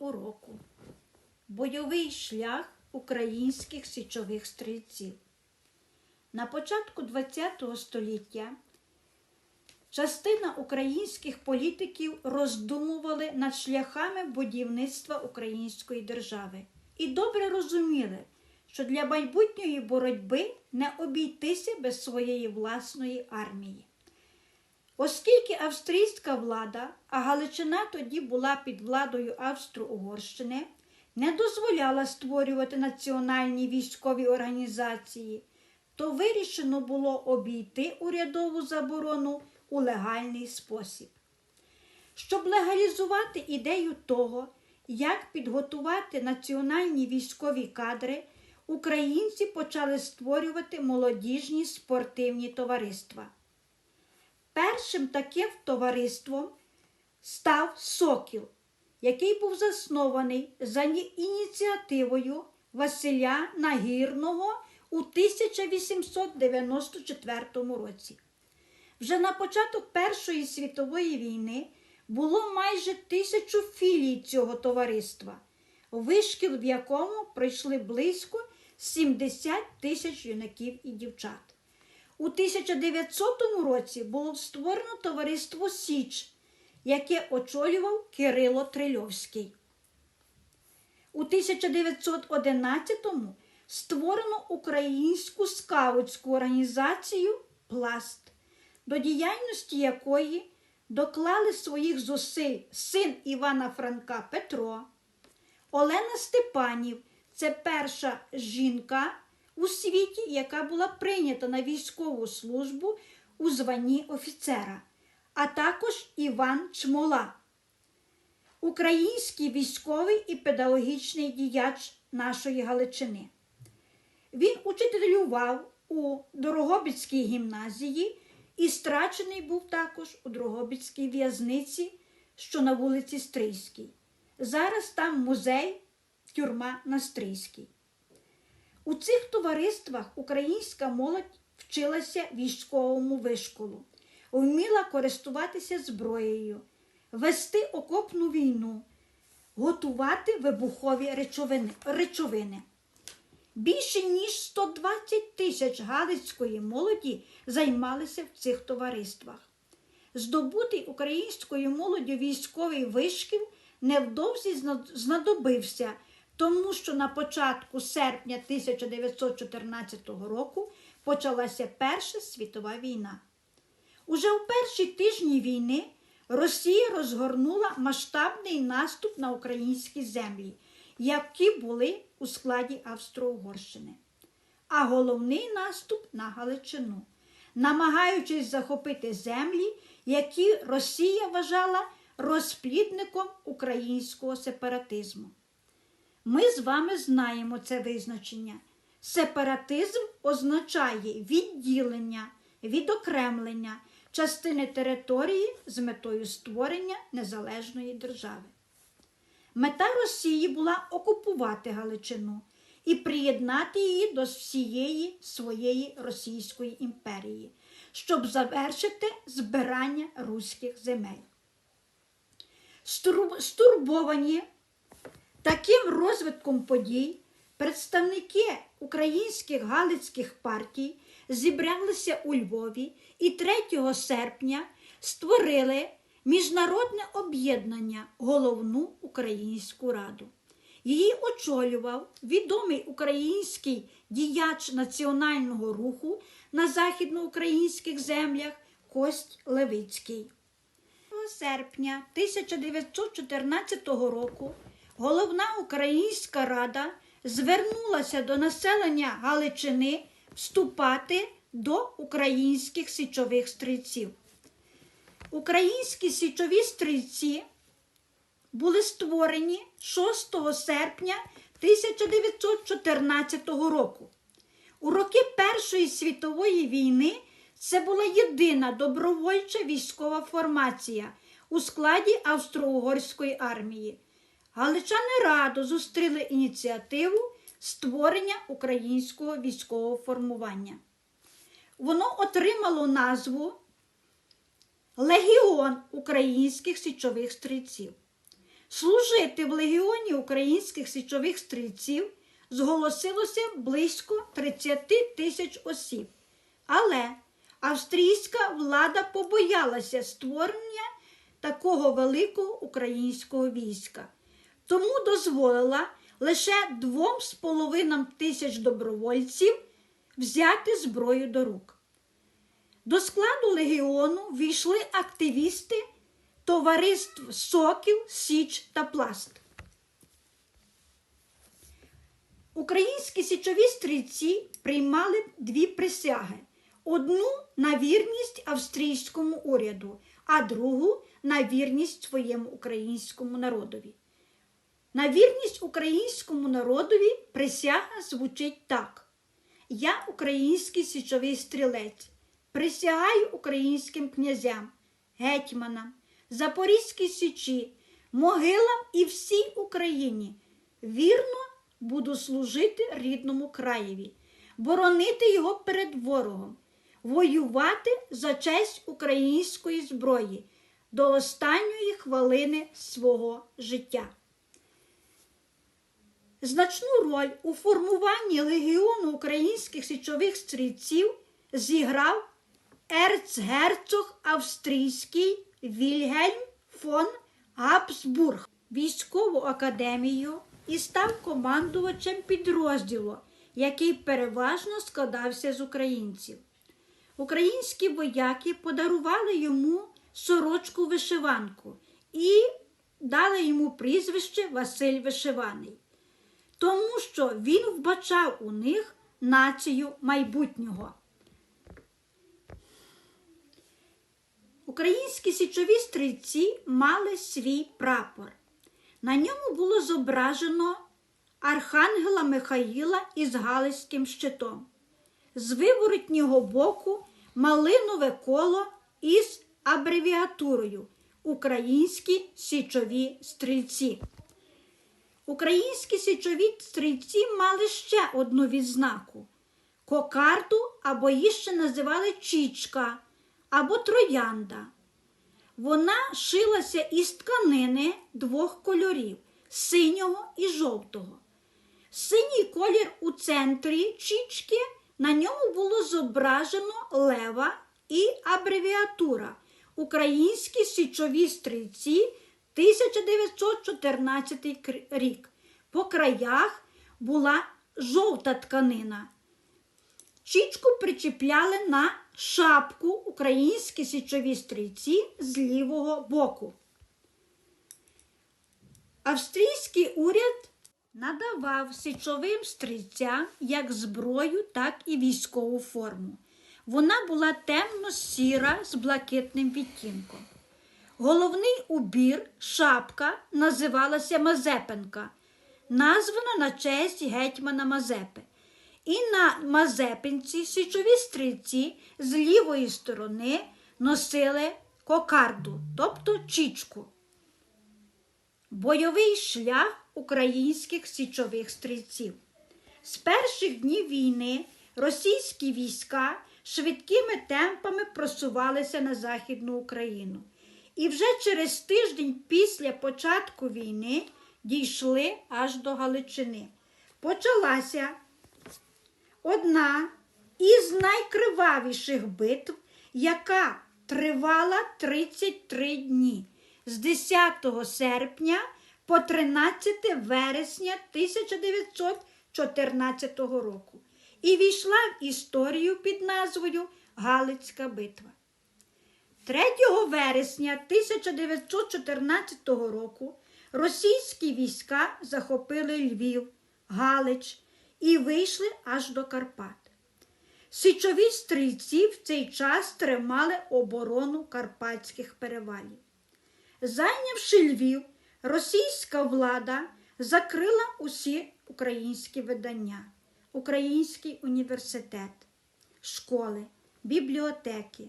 уроку. Бойовий шлях українських січових стрільців. На початку ХХ століття частина українських політиків роздумували над шляхами будівництва української держави і добре розуміли, що для майбутньої боротьби не обійтися без своєї власної армії. Оскільки австрійська влада, а Галичина тоді була під владою Австро-Угорщини, не дозволяла створювати національні військові організації, то вирішено було обійти урядову заборону у легальний спосіб. Щоб легалізувати ідею того, як підготувати національні військові кадри, українці почали створювати молодіжні спортивні товариства. Першим таким товариством став Сокіл, який був заснований за ініціативою Василя Нагірного у 1894 році. Вже на початок Першої світової війни було майже тисячу філій цього товариства, вишкіл в якому пройшли близько 70 тисяч юнаків і дівчат. У 1900 році було створено товариство Січ, яке очолював Кирило Трильовський. У 1911-му створено українську скаутську організацію Пласт, до діяльності якої доклали своїх зусиль син Івана Франка Петро, Олена Степанів це перша жінка у світі, яка була прийнята на військову службу у званні офіцера, а також Іван Чмола, український військовий і педагогічний діяч нашої Галичини. Він учителював у Дорогобицькій гімназії і страчений був також у Дрогобицькій в'язниці, що на вулиці Стрийській. Зараз там музей, тюрма на Стрийській. У цих товариствах українська молодь вчилася військовому вишколу, вміла користуватися зброєю, вести окопну війну, готувати вибухові речовини. речовини. Більше ніж 120 тисяч галицької молоді займалися в цих товариствах. Здобутий українською молоддю військовий вишкіл невдовзі знадобився, тому що на початку серпня 1914 року почалася Перша світова війна. Уже у перші тижні війни Росія розгорнула масштабний наступ на українські землі, які були у складі Австро-Угорщини. А головний наступ на Галичину, намагаючись захопити землі, які Росія вважала розплідником українського сепаратизму. Ми з вами знаємо це визначення. Сепаратизм означає відділення, відокремлення частини території з метою створення незалежної держави. Мета Росії була окупувати Галичину і приєднати її до всієї своєї Російської імперії, щоб завершити збирання руських земель. Стурбовані таким розвитком подій представники українських галицьких партій зібралися у Львові і 3 серпня створили міжнародне об'єднання Головну Українську Раду. Її очолював відомий український діяч національного руху на західноукраїнських землях Кость Левицький. 1 серпня 1914 року головна українська рада звернулася до населення Галичини вступати до українських січових стрільців. Українські січові стрільці були створені 6 серпня 1914 року. У роки Першої світової війни це була єдина добровольча військова формація у складі Австро-Угорської армії. Галичани радо зустріли ініціативу створення українського військового формування. Воно отримало назву Легіон українських січових стрільців. Служити в легіоні українських січових стрільців зголосилося близько 30 тисяч осіб. Але австрійська влада побоялася створення такого великого українського війська, тому дозволила лише двом з половинам тисяч добровольців взяти зброю до рук. До складу легіону війшли активісти товариств Сокіл, Січ та Пласт. Українські січові стрільці приймали дві присяги: одну на вірність австрійському уряду, а другу на вірність своєму українському народові. На вірність українському народові присяга звучить так: Я український січовий стрілець, присягаю українським князям, гетьманам, Запорізькій січі, могилам і всій Україні. Вірно буду служити рідному краєві, боронити його перед ворогом, воювати за честь української зброї до останньої хвилини свого життя. Значну роль у формуванні легіону українських січових стрільців зіграв ерцгерцог австрійський Вільгельм фон Габсбург, військову академію і став командувачем підрозділу, який переважно складався з українців. Українські вояки подарували йому сорочку вишиванку і дали йому прізвище Василь Вишиваний, тому що він вбачав у них націю майбутнього. Українські січові стрільці мали свій прапор. На ньому було зображено архангела Михаїла із Галицьким щитом. З виворотнього боку малинове коло із абревіатурою Українські січові стрільці. Українські січові стрільці мали ще одну відзнаку кокарду або її ще називали чічка або троянда. Вона шилася із тканини двох кольорів синього і жовтого. Синій колір у центрі чічки на ньому було зображено лева і абревіатура Українські січові стрільці 1914 рік. По краях була жовта тканина. Чічку причіпляли на шапку українські січові стрільці з лівого боку. Австрійський уряд надавав січовим стрільцям як зброю, так і військову форму. Вона була темно-сіра з блакитним відтінком. Головний убір, шапка, називалася Мазепенка, названа на честь гетьмана Мазепи. І на Мазепинці січові стрільці з лівої сторони носили кокарду, тобто чічку. Бойовий шлях українських січових стрільців. З перших днів війни російські війська швидкими темпами просувалися на Західну Україну. І вже через тиждень після початку війни дійшли аж до Галичини. Почалася одна із найкривавіших битв, яка тривала 33 дні з 10 серпня по 13 вересня 1914 року і війшла в історію під назвою Галицька битва. 3 вересня 1914 року російські війська захопили Львів, Галич і вийшли аж до Карпат. Січові стрільці в цей час тримали оборону карпатських перевалів. Зайнявши Львів, російська влада закрила усі українські видання, Український університет, школи, бібліотеки.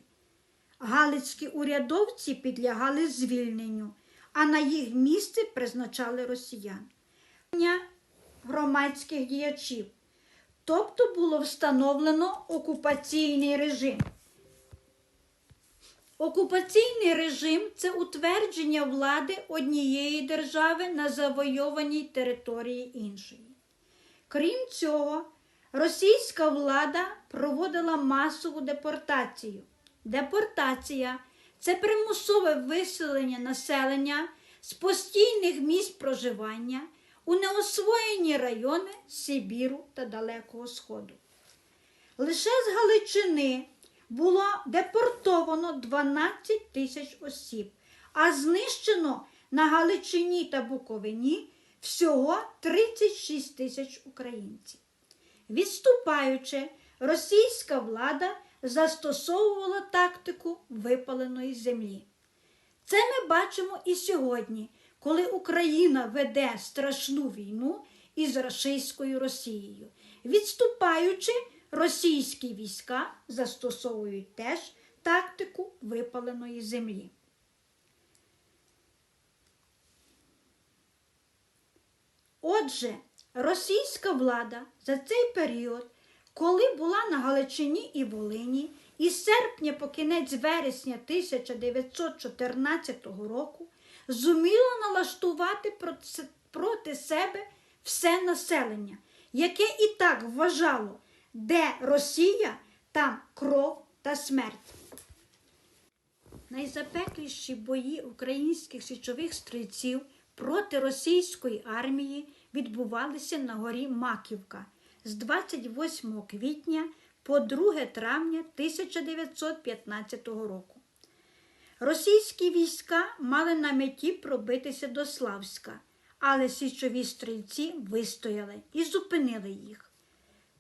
Галицькі урядовці підлягали звільненню, а на їх місце призначали росіян. Громадських діячів, тобто було встановлено окупаційний режим. Окупаційний режим це утвердження влади однієї держави на завойованій території іншої. Крім цього, російська влада проводила масову депортацію. Депортація це примусове виселення населення з постійних місць проживання у неосвоєні райони Сибіру та Далекого Сходу. Лише з Галичини було депортовано 12 тисяч осіб, а знищено на Галичині та Буковині всього 36 тисяч українців. Відступаючи, російська влада застосовувала тактику випаленої землі. Це ми бачимо і сьогодні, коли Україна веде страшну війну із рашистською Росією. Відступаючи, російські війська застосовують теж тактику випаленої землі. Отже, російська влада за цей період, коли була на Галичині і Волині, із серпня по кінець вересня 1914 року зуміла налаштувати проти- себе все населення, яке і так вважало, де Росія, там кров та смерть. Найзапекліші бої українських січових стрільців проти російської армії відбувалися на горі Маківка з 28 квітня по 2 травня 1915 року. Російські війська мали на меті пробитися до Славська, але січові стрільці вистояли і зупинили їх.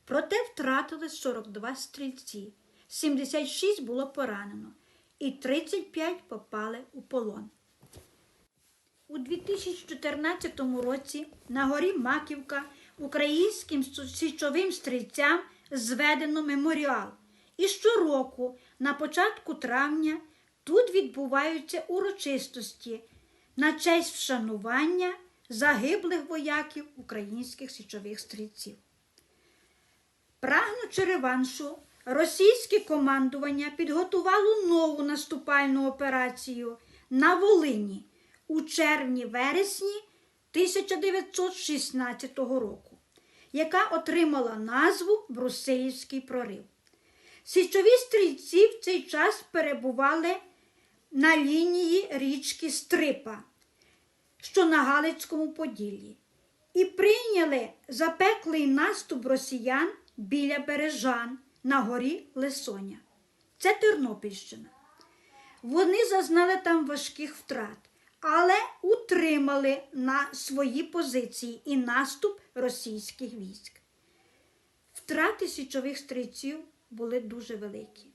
Проте втратили 42 стрільці, 76 було поранено і 35 попали у полон. У 2014 році на горі Маківка українським січовим стрільцям зведено меморіал. І щороку, на початку травня, тут відбуваються урочистості на честь вшанування загиблих вояків українських січових стрільців. Прагнучи реваншу, російське командування підготувало нову наступальну операцію на Волині у червні-вересні 1916 року, яка отримала назву Брусилівський прорив. Січові стрільці в цей час перебували на лінії річки Стрипа, що на Галицькому Поділлі, і прийняли запеклий наступ росіян біля Бережан на горі Лисоня. Це Тернопільщина. Вони зазнали там важких втрат, але утримали на свої позиції і наступ російських військ. Втрати січових стрільців були дуже великі.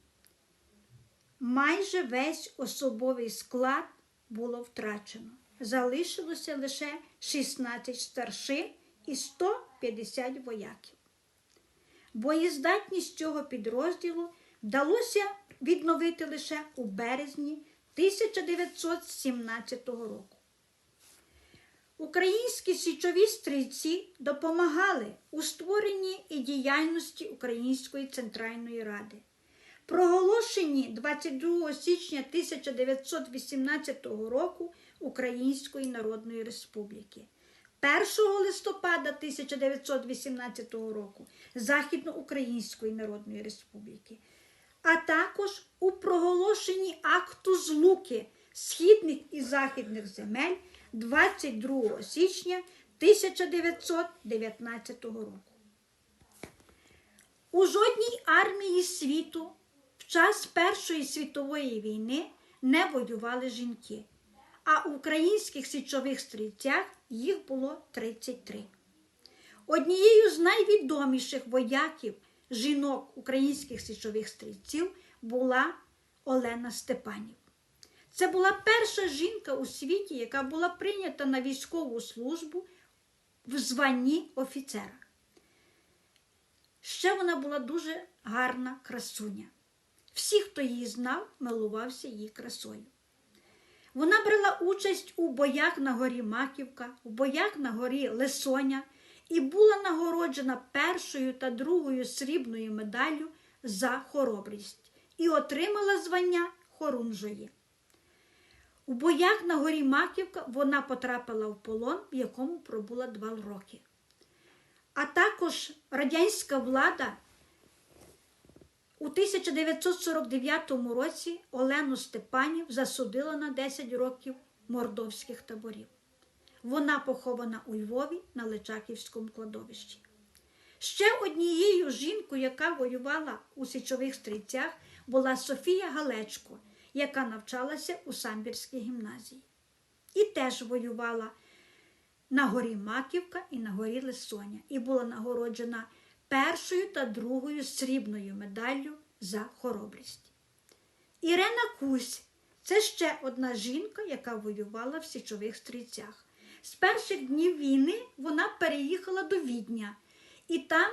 Майже весь особовий склад було втрачено. Залишилося лише 16 старшин і 150 вояків. Боєздатність цього підрозділу вдалося відновити лише у березні 1917 року. Українські січові стрільці допомагали у створенні і діяльності Української центральної ради. Проголошені 22 січня 1918 року Української Народної Республіки. 1 листопада 1918 року Західноукраїнської Народної Республіки, а також у проголошенні акту злуки східних і західних земель 22 січня 1919 року. У жодній армії світу в час Першої світової війни не воювали жінки, а у українських січових стрільцях їх було 33. Однією з найвідоміших вояків жінок українських січових стрільців була Олена Степанів. Це була перша жінка у світі, яка була прийнята на військову службу в званні офіцера. Ще вона була дуже гарна красуня. Всі, хто її знав, милувався її красою. Вона брала участь у боях на горі Маківка, у боях на горі Лесоня і була нагороджена першою та другою срібною медаллю за хоробрість і отримала звання Хорунжої. У боях на горі Маківка вона потрапила в полон, в якому пробула два роки. А також радянська влада у 1949 році Олену Степанів засудила на 10 років мордовських таборів. Вона похована у Львові на Личаківському кладовищі. Ще однією жінкою, яка воювала у січових стрільцях, була Софія Галечко, яка навчалася у Самбірській гімназії. І теж воювала на горі Маківка і на горі Лисоня, і була нагороджена першою та другою срібною медаллю за хоробрість. Ірена Кусь це ще одна жінка, яка воювала в січових стрільцях. З перших днів війни вона переїхала до Відня і там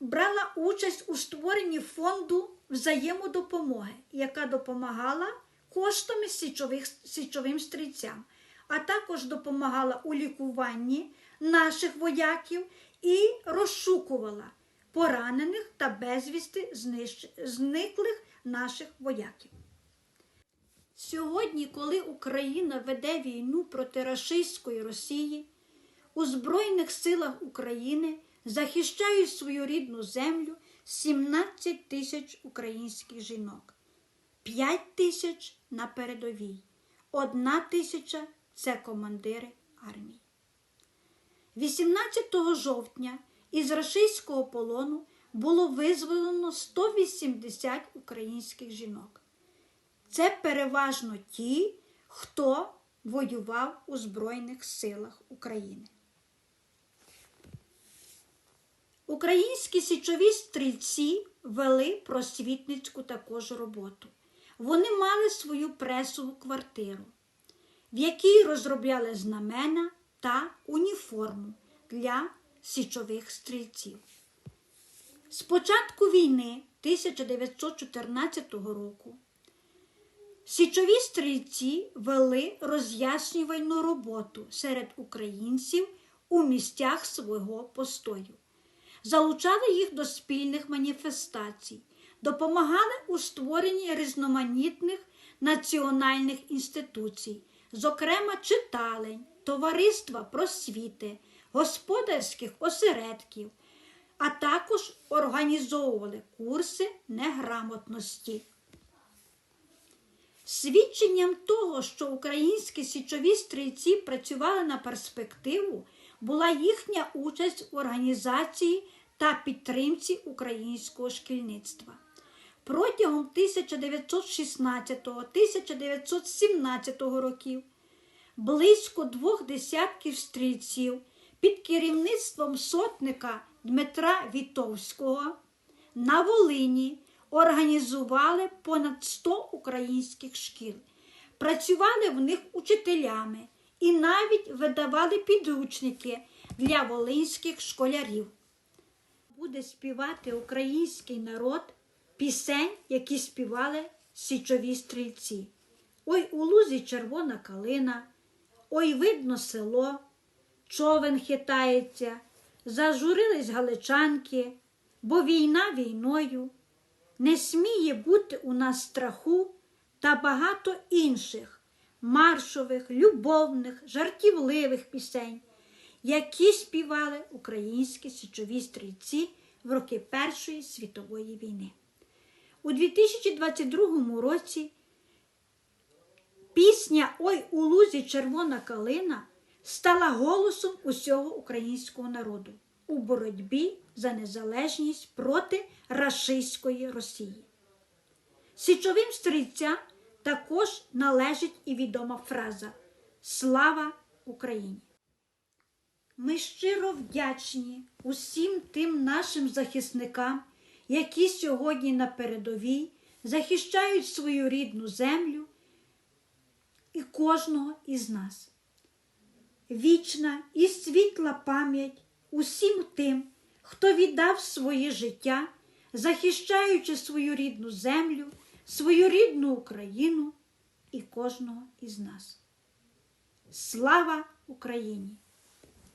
брала участь у створенні фонду взаємодопомоги, яка допомагала коштами січових, січовим стрільцям, а також допомагала у лікуванні наших вояків і розшукувала поранених та безвісти зниклих наших вояків. Сьогодні, коли Україна веде війну проти рашистської Росії, у Збройних силах України захищають свою рідну землю 17 тисяч українських жінок, 5 тисяч на передовій, одна тисяча це командири армії. 18 жовтня із рашистського полону було визволено 180 українських жінок. Це переважно ті, хто воював у Збройних силах України. Українські січові стрільці вели просвітницьку також роботу. Вони мали свою пресову квартиру, в якій розробляли знамена та уніформу для січових стрільців. З початку війни 1914 року Січові стрільці вели роз'яснювальну роботу серед українців у місцях свого постою, залучали їх до спільних маніфестацій, допомагали у створенні різноманітних національних інституцій, зокрема читалень, товариства просвіти, господарських осередків, а також організовували курси неграмотності. Свідченням того, що українські січові стрільці працювали на перспективу, була їхня участь в організації та підтримці українського шкільництва. Протягом 1916-1917 років близько двох десятків стрільців під керівництвом сотника Дмитра Вітовського на Волині організували понад 100 українських шкіл, працювали в них учителями і навіть видавали підручники для волинських школярів. Буде співати український народ пісень, які співали січові стрільці. Ой у лузі червона калина, ой видно село, човен хитається, зажурились галичанки, бо війна війною. Не сміє бути у нас страху та багато інших маршових, любовних, жартівливих пісень, які співали українські січові стрільці в роки Першої світової війни. У 2022 році пісня Ой у лузі червона калина стала голосом усього українського народу у боротьбі за незалежність проти рашистської Росії. Січовим стрільцям також належить і відома фраза Слава Україні! Ми щиро вдячні усім тим нашим захисникам, які сьогодні на передовій захищають свою рідну землю і кожного із нас. Вічна і світла пам'ять усім тим, хто віддав своє життя, захищаючи свою рідну землю, свою рідну Україну і кожного із нас. Слава Україні!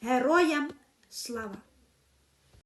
Героям слава!